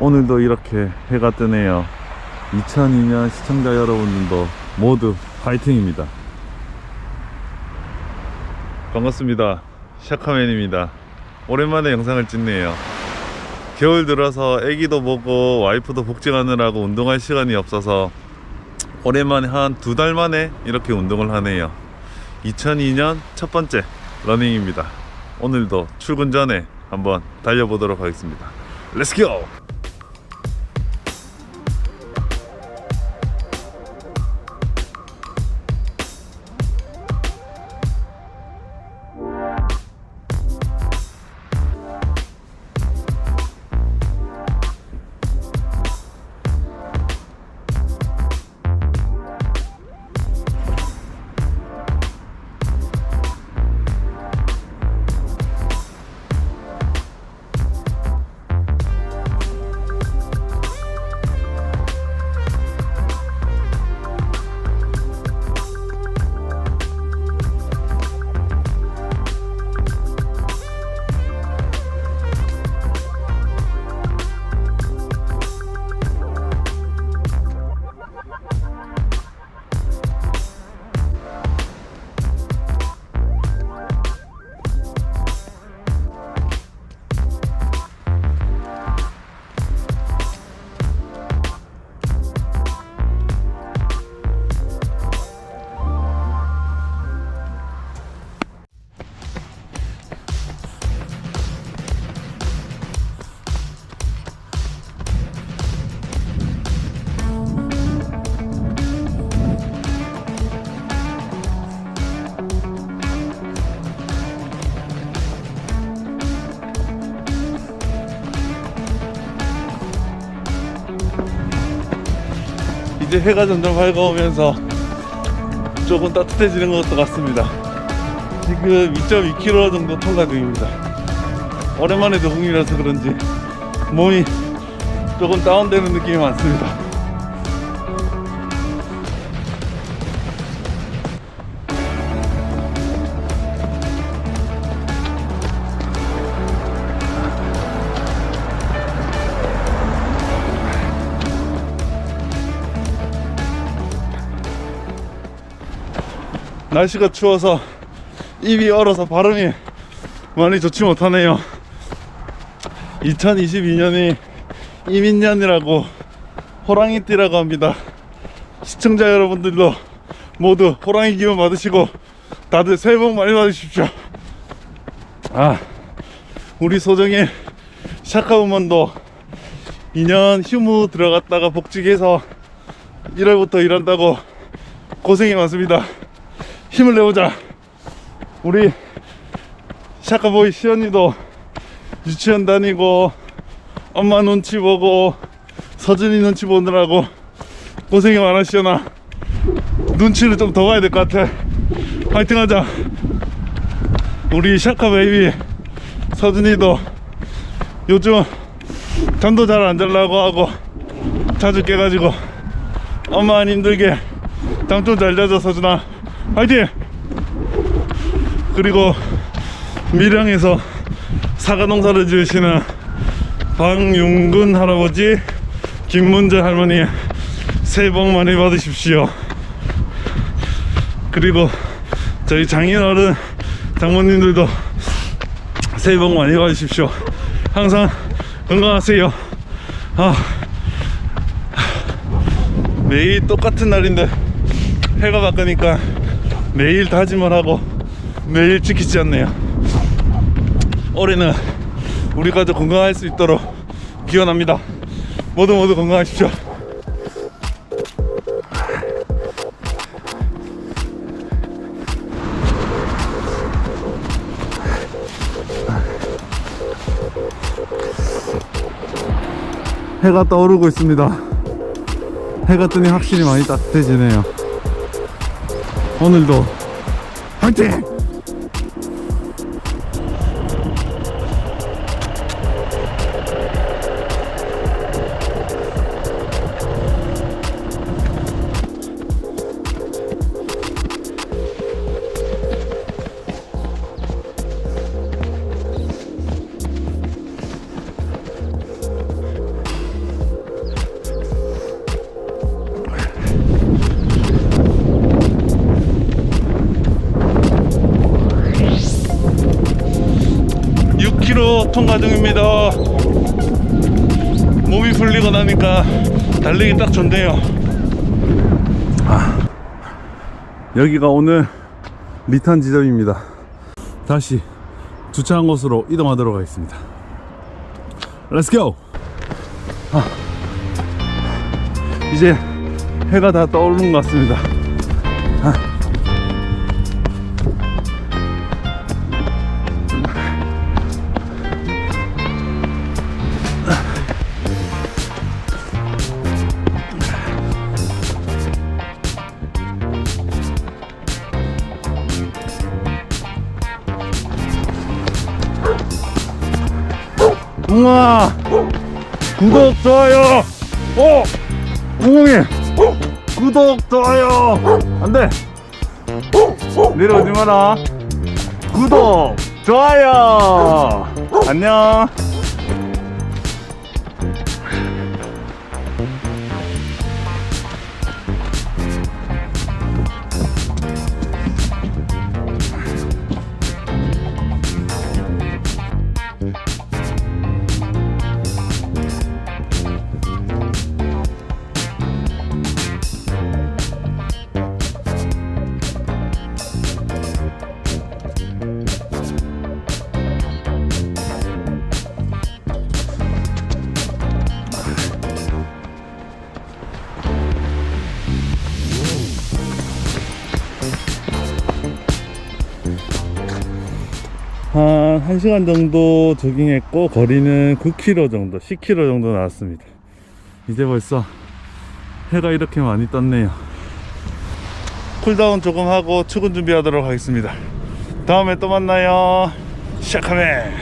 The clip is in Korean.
오늘도 이렇게 해가 뜨네요. 2002년 시청자 여러분들도 모두 파이팅입니다. 반갑습니다. 샤카맨입니다. 오랜만에 영상을 찍네요. 겨울 들어서 애기도 보고 와이프도 복직하느라고 운동할 시간이 없어서 오랜만에 한 두 달 만에 이렇게 운동을 하네요. 2002년 첫 번째 러닝입니다. 오늘도 출근 전에 한번 달려보도록 하겠습니다. 렛츠 고! 이제 해가 점점 밝아오면서 조금 따뜻해지는 것 같습니다. 지금 2.2km 정도 통과 중입니다. 오랜만에 도봉이라서 그런지 몸이 조금 다운되는 느낌이 많습니다. 날씨가 추워서 입이 얼어서 발음이 많이 좋지 못하네요. 2022년이 이민년이라고 호랑이띠라고 합니다. 시청자 여러분들도 모두 호랑이 기운 받으시고 다들 새해 복 많이 받으십시오. 아, 우리 소정의 샤카우먼도 2년 휴무 들어갔다가 복직해서 1월부터 일한다고 고생이 많습니다. 힘을 내보자. 우리 샤카보이 시연이도 유치원 다니고 엄마 눈치 보고 서준이 눈치 보느라고 고생이 많으시잖아. 눈치를 좀 더 봐야 될 것 같아. 파이팅 하자. 우리 샤카 베이비 서준이도 요즘 잠도 잘 안 자려고 하고 자주 깨가지고 엄마 안 힘들게 잠 좀 잘 자자 서준아 화이팅! 그리고 밀양에서 사과 농사를 지으시는 방윤근 할아버지, 김문재 할머니 새해 복 많이 받으십시오. 그리고 저희 장인어른, 장모님들도 새해 복 많이 받으십시오. 항상 건강하세요. 아, 매일 똑같은 날인데 해가 바뀌니까 매일 다짐을 하고 매일 지키지 않네요. 올해는 우리 가족 건강할 수 있도록 기원합니다. 모두 모두 건강하십시오. 해가 떠오르고 있습니다. 해가 뜨니 확실히 많이 따뜻해지네요. 오늘도 화이팅! 10km 통과 중입니다. 몸이 풀리고 나니까 달리기 딱 좋네요. 아, 여기가 오늘 리턴 지점입니다. 다시 주차한 곳으로 이동하도록 하겠습니다. Go! 아, 이제 해가 다 떠오르는 것 같습니다. 아. 우와 구독 좋아요. 어 공공이 구독 좋아요. 안돼. 내려오지 마라 구독 좋아요. 안녕 1시간 정도 조깅했고 거리는 9km 정도 10km 정도 나왔습니다. 이제 벌써 해가 이렇게 많이 떴네요. 쿨다운 조금 하고 출근 준비하도록 하겠습니다. 다음에 또 만나요. 시작하네